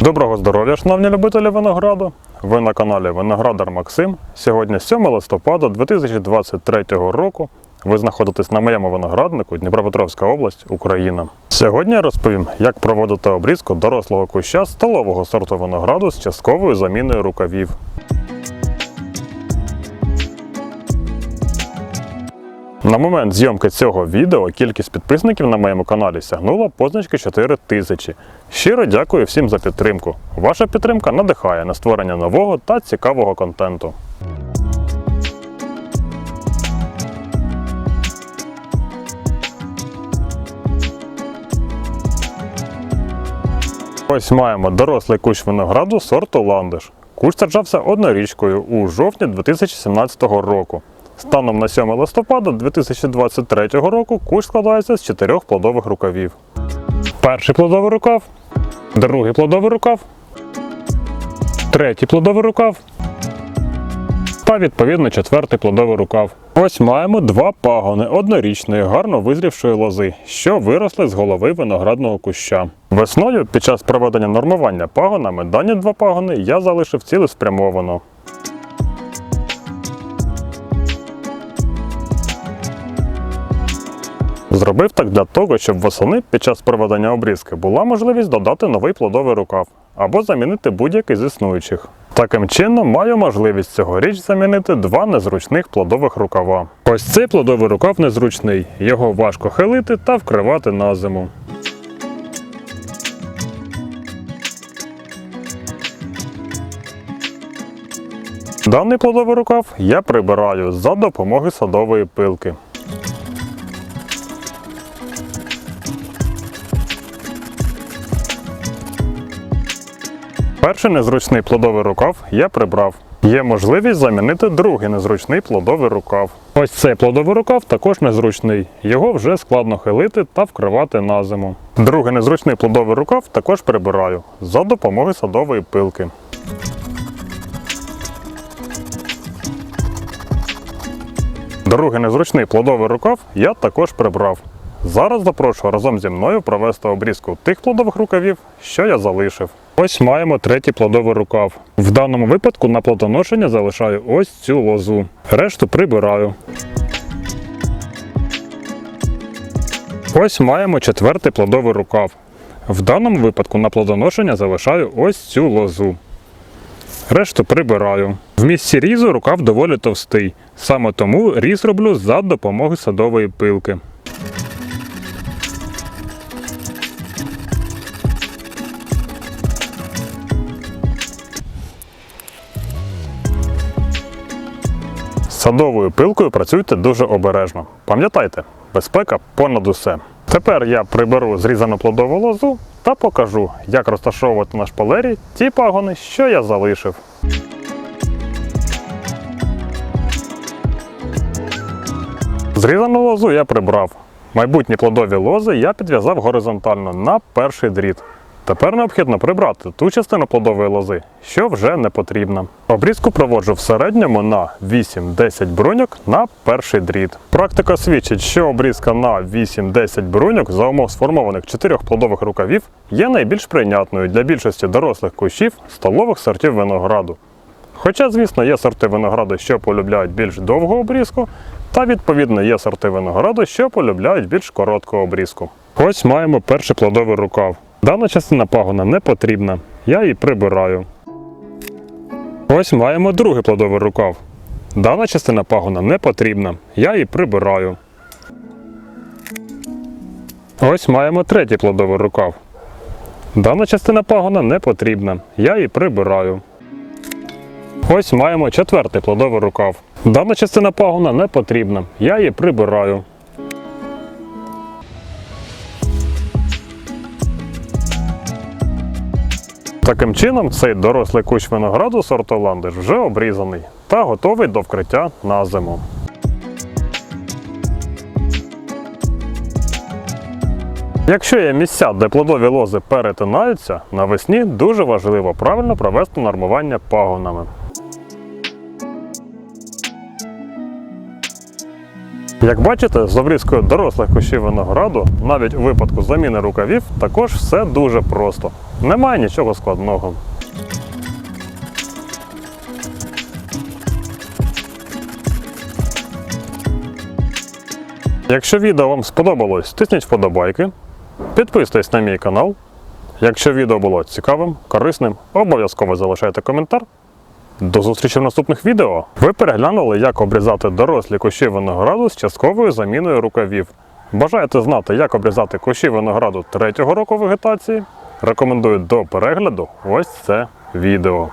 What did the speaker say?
Доброго здоров'я, шановні любителі винограду. Ви на каналі Виноградар Максим. Сьогодні 7 листопада 2023 року. Ви знаходитесь на моєму винограднику Дніпропетровська область, Україна. Сьогодні я розповім, як проводити обрізку дорослого куща столового сорту винограду з частковою заміною рукавів. На момент зйомки цього відео кількість підписників на моєму каналі сягнула позначки 4 тисячі. Щиро дякую всім за підтримку. Ваша підтримка надихає на створення нового та цікавого контенту. Ось маємо дорослий кущ винограду сорту ландиш. Кущ саджався однорічкою у жовтні 2017 року. Станом на 7 листопада 2023 року кущ складається з чотирьох плодових рукавів. Перший плодовий рукав, другий плодовий рукав, третій плодовий рукав та відповідно четвертий плодовий рукав. Ось маємо два пагони однорічної, гарно визрівшої лози, що виросли з голови виноградного куща. Весною під час проведення нормування пагонами дані два пагони я залишив цілеспрямовано. Зробив так для того, щоб восени під час проведення обрізки була можливість додати новий плодовий рукав або замінити будь-який з існуючих. Таким чином маю можливість цьогоріч замінити два незручних плодових рукава. Ось цей плодовий рукав незручний, його важко хилити та вкривати на зиму. Даний плодовий рукав я прибираю за допомогою садової пилки. Перший незручний плодовий рукав я прибрав. Є можливість замінити другий незручний плодовий рукав. Ось цей плодовий рукав також незручний. Його вже складно хилити та вкривати на зиму. Другий незручний плодовий рукав також прибираю за допомогою садової пилки. Другий незручний плодовий рукав я також прибрав. Зараз запрошую разом зі мною провести обрізку тих плодових рукавів, що я залишив. Ось маємо третій плодовий рукав. В даному випадку на плодоношення залишаю ось цю лозу. Решту прибираю. Ось маємо четвертий плодовий рукав. В даному випадку на плодоношення залишаю ось цю лозу. Решту прибираю. В місці різу рукав доволі товстий. Саме тому різ роблю за допомогою садової пилки. Садовою пилкою працюйте дуже обережно. Пам'ятайте, безпека понад усе. Тепер я приберу зрізану плодову лозу та покажу, як розташовувати на шпалері ті пагони, що я залишив. Зрізану лозу я прибрав. Майбутні плодові лози я підв'язав горизонтально на перший дріт. Тепер необхідно прибрати ту частину плодової лози, що вже не потрібна. Обрізку проводжу в середньому на 8-10 бруньок на перший дріт. Практика свідчить, що обрізка на 8-10 бруньок за умов сформованих чотирьох плодових рукавів є найбільш прийнятною для більшості дорослих кущів столових сортів винограду. Хоча, звісно, є сорти винограду, що полюбляють більш довгу обрізку, та відповідно є сорти винограду, що полюбляють більш коротку обрізку. Ось маємо перший плодовий рукав. Дана частина пагона не потрібна, я її прибираю. Ось маємо другий плодовий рукав. Дана частина пагона не потрібна, я її прибираю. Ось маємо третій плодовий рукав. Дана частина пагона не потрібна, я її прибираю. Ось маємо четвертий плодовий рукав. Дана частина пагона не потрібна, я її прибираю. Таким чином, цей дорослий кущ винограду сорту ландиш вже обрізаний та готовий до вкриття на зиму. Якщо є місця, де плодові лози перетинаються, навесні дуже важливо правильно провести нормування пагонами. Як бачите, з обрізкою дорослих кущів винограду, навіть у випадку заміни рукавів, також все дуже просто. Немає нічого складного. Якщо відео вам сподобалось, тисніть вподобайки, підписуйтесь на мій канал. Якщо відео було цікавим, корисним, обов'язково залишайте коментар. До зустрічі в наступних відео. Ви переглянули, як обрізати дорослі кущі винограду з частковою заміною рукавів. Бажаєте знати, як обрізати кущі винограду третього року вегетації? Рекомендую до перегляду ось це відео.